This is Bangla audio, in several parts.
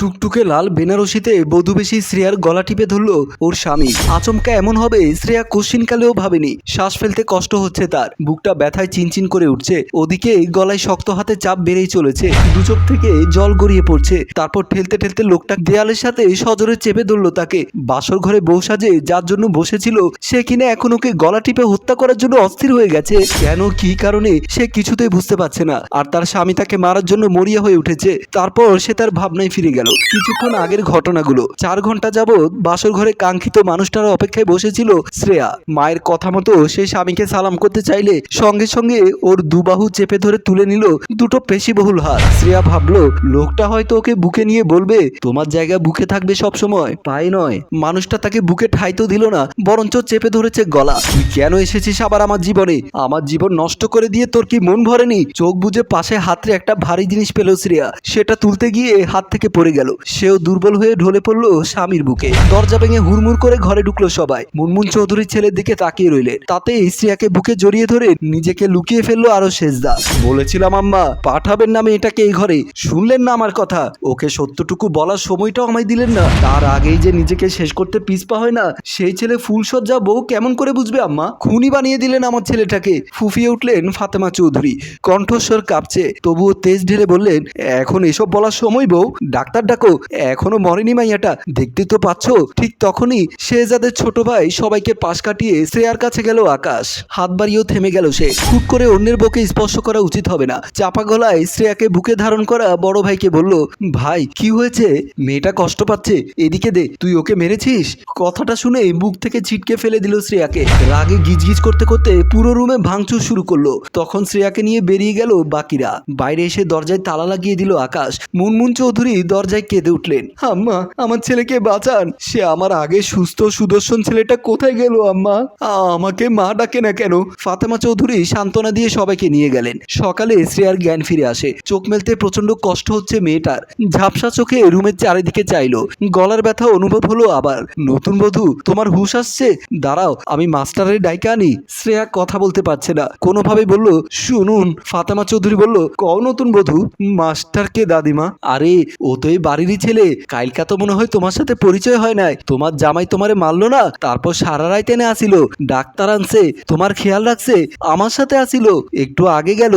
টুকটুকে লাল বেনারসিতে বধুবেশী শ্রেয়ার গলা টিপে ধরলো ওর স্বামী। আচমকা এমন হবে শ্রেয়া কোশ্চিনকালেও ভাবেনি। শ্বাস ফেলতে কষ্ট হচ্ছে তার। বুকটা ব্যথায় চিনচিন করে উঠছে। ওদিকে গলায় শক্ত হাতে চাপ বেড়েই চলেছে। দু চোখ থেকে জল গড়িয়ে পড়ছে। তারপর ঠেলতে ঠেলতে লোকটা দেয়ালের সাথে সজোরে চেপে ধরলো তাকে। বাসর ঘরে বউ সাজে যার জন্য বসেছিল, সে কিনা এখন ওকে গলা টিপে হত্যা করার জন্য অস্থির হয়ে গেছে? কেন, কি কারণে, সে কিছুতেই বুঝতে পারছে না। আর তার স্বামী তাকে মারার জন্য মরিয়া হয়ে উঠেছে। তারপর সে তার ভাবনায় ফিরে গেল। কিছুক্ষণ আগের ঘটনাগুলো। চার ঘণ্টা যাবৎ বাসর ঘরে কাঙ্ক্ষিত মানুষটার অপেক্ষায় বসেছিল শ্রেয়া। মায়ের কথা মতো সে স্বামীকে সালাম করতে চাইলে সঙ্গে সঙ্গে ওর দুবাহু চেপে ধরে তুলে নিল দুটো পেশিবহুল হাত। শ্রেয়া ভাবলো, লোকটা হয়তো ওকে বুকে নিয়ে বলবে, তোমার জায়গা বুকে থাকবে সব সময় পায়ে নয়। মানুষটা তাকে বুকে ঠাইতো দিল না, বরঞ্চ চেপে ধরেছে গলা। তুই কেন এসেছিস আবার আমার জীবনে? আমার জীবন নষ্ট করে দিয়ে তোর কি মন ভরেনি? চোখ বুঝে পাশে হাতরে একটা ভারী জিনিস পেল শ্রেয়া। সেটা তুলতে গিয়ে হাত থেকে পড়ে গেল। সেও দুর্বল হয়ে ঢলে পড়ল স্বামীর বুকে। দরজা ভেঙে হুড়মুড় করে ঘরে ঢুকলো সবাই। মুনমুন চৌধুরীর ছেলের দিকে তাকিয়ে রইলেন। তাতে শ্রেয়াকে বুকে জড়িয়ে ধরে নিজেকে লুকিয়ে ফেলল আরও শেষদা বলেছিলাম, আম্মা, পাঠাবেন না এটাকে এই ঘরে। শুনলেন না আমার কথা? ওকে সত্যটুকু বলার সময়টাও আমায় দিলেন না। তার আগেই যে নিজেকে শেষ করতে পিসপা হয় না, সেই ছেলে ফুলসজ্জা বউ কেমন করে বুঝবে, আম্মা? খুনি বানিয়ে দিলেন আমার ছেলেটাকে। ফুফিয়ে উঠলেন ফাতেমা চৌধুরী। কণ্ঠস্বর কাঁপছে। তবুও তেজ ঢেলে বললেন, এখন এসব বলার সময় বউ। ডাক্তার ডাকো। এখনও মরেনি মাইয়াটা। দেখতে তো পাচ্ছ, ঠিক তখনই শেহজাদের ছোট ভাই সবাইকে পাশ কাটিয়ে শ্রেয়ার কাছে গেল আকাশ। হাত বাড়িয়েও থেমে গেল সে। হুট করে অন্যের বুকে স্পর্শ করা উচিত হবে না। চাপা গলায় শ্রেয়াকে বুকে ধারণ করা বড় ভাইকে বলল, ভাই, কি হয়েছে? মেয়েটা কষ্ট পাচ্ছে। এদিকে দে, তুই ওকে মেরেছিস? কথাটা শুনে বুক থেকে ছিটকে ফেলে দিল শ্রেয়াকে। রাগে গিজগিজ করতে করতে পুরো রুমে ভাঙচুর শুরু করল। তখন শ্রেয়াকে নিয়ে বেরিয়ে গেল বাকিরা। বাইরে এসে দরজায় তালা লাগিয়ে দিল আকাশ। মুনমুন চৌধুরী দরজায় কেঁদে উঠলেন। আম্মা, আমার ছেলেকে বাঁচান। সে আমার আগে সুস্থ সুদর্শন ছেলেটা কোথায় গেল, আম্মা? আমাকে মা ডাকে না কেন? ফাতেমা চৌধুরী সান্ত্বনা দিয়ে সবাইকে নিয়ে গেলেন। সকালে শ্রেয়ার জ্ঞান ফিরে আসে। চোখ মেলতে প্রচণ্ড কষ্ট হচ্ছে মেয়েটার। ঝাপসা চোখে রুমের চারিদিকে চাইলো। গলার ব্যথা অনুভব হলো আবার। নতুন বধূ, তোমার হুশ আসছে? দাঁড়াও, আমি মাস্টারের ডাইকে আনি। শ্রেয়া কথা বলতে পারছে না। কোনোভাবে বলল, শুনুন। ফাতেমা চৌধুরী বলল, কও নতুন বধূ, মাস্টারকে দাদিমা। আরে, ও তো এই বাড়িরই ছেলে। কাইলকা তো মনে হয় তোমার সাথে পরিচয় হয় নাই। তোমার জামাই তোমারে মারলো না, তারপর সারা রায় টেনে আসিল। ডাক্তার আনছে, তোমার খেয়াল রাখছে, আমার সাথে আসিল। একটু আগে গেল,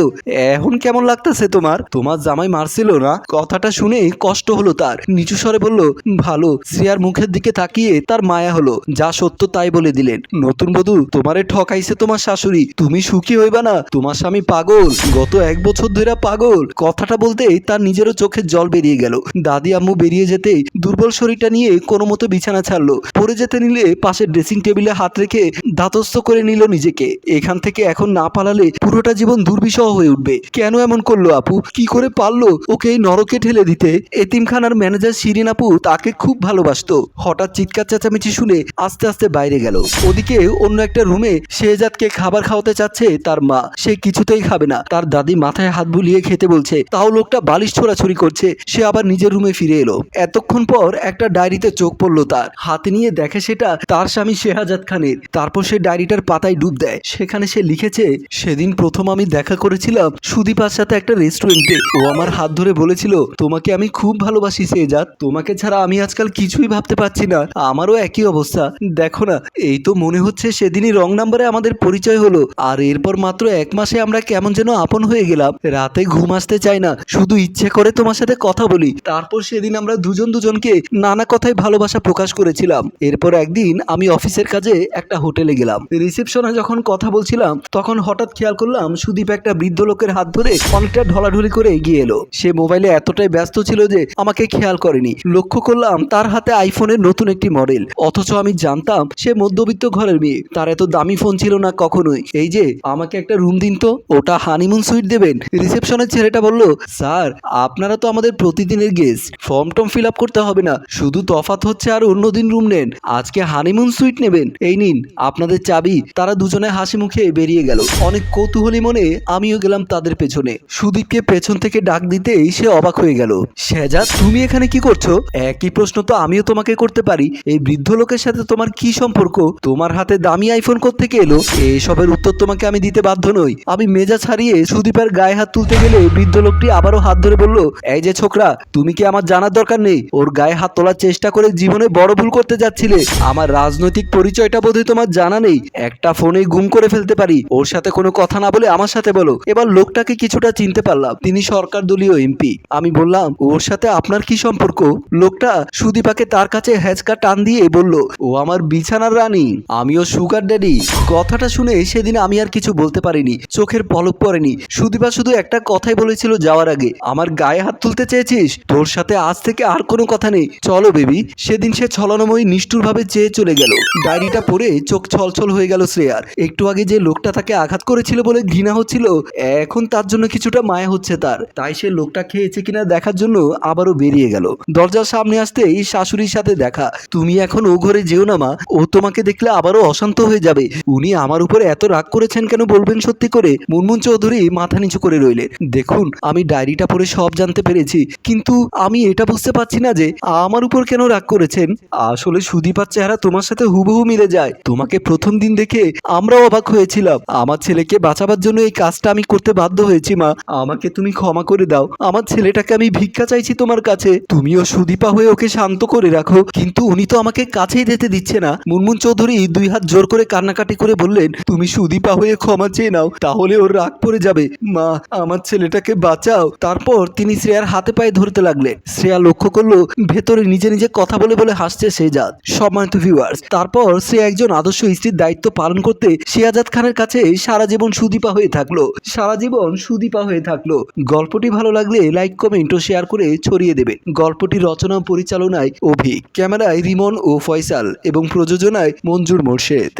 এখন কেমন লাগতেছে তোমার? তোমার জামাই মারছিল না? কথাটা শুনে কষ্ট হলো তার। নিচু স্বরে বলল, ভালো, শ্রেয়ার মুখের দিকে তাকিয়ে তার মায়া হলো। যা সত্য তাই বলে দিলেন। নতুন বধূ, তোমারে ঠকাইছে তোমার শাশুড়ি। তুমি সুখী হইবা না। তোমার স্বামী পাগল। গত এক বছর ধরে পাগল। কথাটা বলতেই তার নিজেরও চোখের জল বেরিয়ে গেল। দাদি আম্মু বেরিয়ে যেতেই দুর্বল শরীরটা নিয়ে কোনো মতো বিছানা ছাড়লো। পরে যেতে নিলে পাশের ড্রেসিং টেবিলে হাত রেখে ধাতস্থ করে নিল নিজেকে। এখান থেকে এখন না পালালে পুরোটা জীবন দুর্বিষহ হয়ে উঠবে। কেন এমন করল আপু? কি করে পারল ওকে এই নরকে ঠেলে দিতে? এতিমখানার ম্যানেজার শিরিন আপু তাকে খুব ভালোবাসতো। হঠাৎ চিৎকার চেঁচামেচি শুনে আস্তে আস্তে বাইরে গেল। ওদিকে অন্য একটা রুমে শেহজাদকে খাবার খাওয়াতে চাচ্ছে তার মা। সে কিছুতেই খাবে না। তার দাদি মাথায় হাত বুলিয়ে খেতে বলছে, তাও লোকটা বালিশ ছোড়াছুড়ি করছে। সে আবার নিজের রুমে ফিরে এলো। এতক্ষণ পর একটা ডায়েরিতে চোখ পড়ল তার। হাতে নিয়ে দেখে সেটা তার স্বামী শেহাজাদ খানের। তারপর সে ডায়েরিটার পাতায় ডুব দেয়। সেখানে সে লিখেছে, সেদিন প্রথম আমি দেখা করেছিলাম সুদীপার সাথে একটা রেস্টুরেন্টে। ও আমার হাত ধরে বলেছিল, তোমাকে আমি খুব ভালোবাসি শেহজাদ তোমাকে ছাড়া আমি আজকাল কিছুই ভাবতে পারছি না। আমারও একই অবস্থা। দেখো না, এই তো মনে হচ্ছে সেদিনই রং নাম্বারে আমাদের পরিচয় হলো। আর এরপর মাত্র এক মাসে আমরা কেমন যেন আপন হয়ে গেলাম। রাতে ঘুম আসতে চাই না। শুধু ইচ্ছে করে তোমার সাথে কথা বলি। তারপর সেদিন আমরা দুজন দুজনকে নানা কথায় ভালোবাসা প্রকাশ করেছিলাম। এরপর একদিন আমি অফিসের কাজে একটা হোটেলে গেলাম। রিসেপশনে যখন কথা বলছিলাম, তখন হঠাৎ খেয়াল করলাম সুদীপ একটা বৃদ্ধ লোকের হাত ধরে অনেকটা ঢলাঢলি করে এগিয়ে এলো। সে মোবাইলে এতটাই ব্যস্ত ছিল যে আমাকে খেয়াল করেনি। লক্ষ্য করলাম তার হাতে আইফোনের নতুন একটি মডেল। অথচ আমি জানতাম সে মধ্যবিত্ত ঘরের মেয়ে। তার এত দামি ফোন ছিল না কখনোই। এই যে, আমাকে একটা রুম দিন তো। ওটা হানিমুন সুইট দেবেন। রিসেপশনের ছেলেটা বলল, স্যার, আপনারা তো আমাদের প্রতিদিনের গেস্ট ফর্ম টর্ম ফিল আপ করতে হবে না। শুধু তফাত হচ্ছে আর অন্যদিন রুম নেন। আজকে হানিমুন সুইট নেবেন। এই নিন আপনার আপনাদের চাবি, তারা দুজনে হাসি মুখে বেরিয়ে গেল। অনেক কৌতূহলী মনে আমিও গেলাম তাদের পেছনে। সুদীপকে পেছন থেকে ডাক দিতেই সে অবাক হয়ে গেল। শেজাদ তুমি এখানে কি করছ? একই প্রশ্ন তো আমিও তোমাকে করতে পারি। এই বৃদ্ধ লোকের সাথে তোমার কি সম্পর্ক? তোমার হাতে দামি আইফোন থেকে এলো? এসবের উত্তর তোমাকে আমি দিতে বাধ্য নই। আমি মেজা ছাড়িয়ে সুদীপের গায়ে হাত তুলতে গেলে বৃদ্ধ লোকটি আবারও হাত ধরে বলল, এই যে ছোকরা, তুমি কি আমার জানার দরকার নেই? ওর গায়ে হাত তোলার চেষ্টা করে জীবনে বড় ভুল করতে যাচ্ছিলে। আমার রাজনৈতিক পরিচয়টা বোধহয় তোমার জানা নেই। একটা ফোনে গুম করে ফেলতে পারি। ওর সাথে কোনো কথা না বলে আমার সাথে বলো। এবার লোকটাকে কিছুটা চিনতে পারলাম। তিনি সরকার দলীয় এমপি। আমি বললাম, ওর সাথে আপনার কি সম্পর্ক? লোকটা সুদীপাকে তার কাছে হ্যাচকা টান দিয়ে বলল, ও আমার বিছানার রানী। আমিও সুগার ড্যাডি। কথাটা শুনে সেদিন আমি আর কিছু বলতে পারিনি। চোখের পলক পড়েনি। সুদীপা শুধু একটা কথাই বলেছিল যাওয়ার আগে, আমার গায়ে হাত তুলতে চেয়েছিস? তোর সাথে আজ থেকে আর কোনো কথা নেই। চলো বেবি। সেদিন সে ছলনাময়ী নিষ্ঠুরভাবে চেয়ে চলে গেল। ডায়েরিটা পড়ে চোখ ছলছল হয়ে গেল শ্রেয়ার। একটু আগে যে লোকটা তাকে আঘাত করেছিল বলে ঘৃণা হচ্ছিল, এখন তার জন্য কিছুটা মায়া হচ্ছে তার। তাই সে লোকটা খেয়েছে কিনা দেখার জন্য আবারও বেরিয়ে গেল। দরজার সামনে আসতেই শাশুড়ির সাথে দেখা। তুমি এখন ও ঘরে যেও না, মা। ও তোমাকে দেখলে আবারও অশান্ত হয়ে যাবে। উনি আমার উপরে এত রাগ করেছেন কেন বলবেন সত্যি করে? মুনমুন চৌধুরী মাথা নিচু করে রইলেন। দেখুন, আমি ডায়েরিটা পড়ে সব জানতে পেরেছি, কিন্তু আমি এটা বুঝতে পারছি না যে আমার উপর কেন রাগ করেছেন। আসলে সুদীপার চেহারা তোমার সাথে হুবহু মিলে যায়। তোমাকে প্রথম দিন দেখে আমরাও অবাক হয়েছিলাম। আমার ছেলেকে বাঁচাবার জন্য এই কাজটা আমি করতে বাধ্য হয়েছি, মা। আমাকে তুমি ক্ষমা করে দাও। আমার ছেলেটাকে আমি ভিক্ষা চাইছি তোমার কাছে। তুমিও সুদীপা হয়ে ওকে শান্ত করে রাখো। কিন্তু উনি তো আমাকে কাছেই যেতে দিচ্ছে না। মুনমুন চৌধুরী দুই হাত জোর করে কান্নাকাটি করে বললেন, তুমি সুদীপা হয়ে ক্ষমা চেয়ে নাও, তাহলে ওর রাগ পড়ে যাবে। মা, আমার ছেলেটাকে বাঁচাও। তারপর তিনি শ্রেয়ার হাতে পায়ে ধরতে লাগলেন। শ্রেয়া লক্ষ্য করল, ভেতরে নিজে নিজে কথা বলে বলে হাসছে সে শেজাদ সম্মানিত ভিউয়ার্স তারপর সে একজন আদর্শ স্ত্রীর দায়িত্ব পালন করতে শেয়াজাদ খানের কাছে সারা জীবন সুদীপা হয়ে থাকল। সারা জীবন সুদীপা হয়ে থাকল। গল্পটি ভালো লাগলে লাইক, কমেন্ট ও শেয়ার করে ছড়িয়ে দেবেন। গল্পটি রচনা পরিচালনায় অভি ক্যামেরায় রিমন ও ফয়সাল এবং প্রযোজনায় মঞ্জুর মোর্শেদ।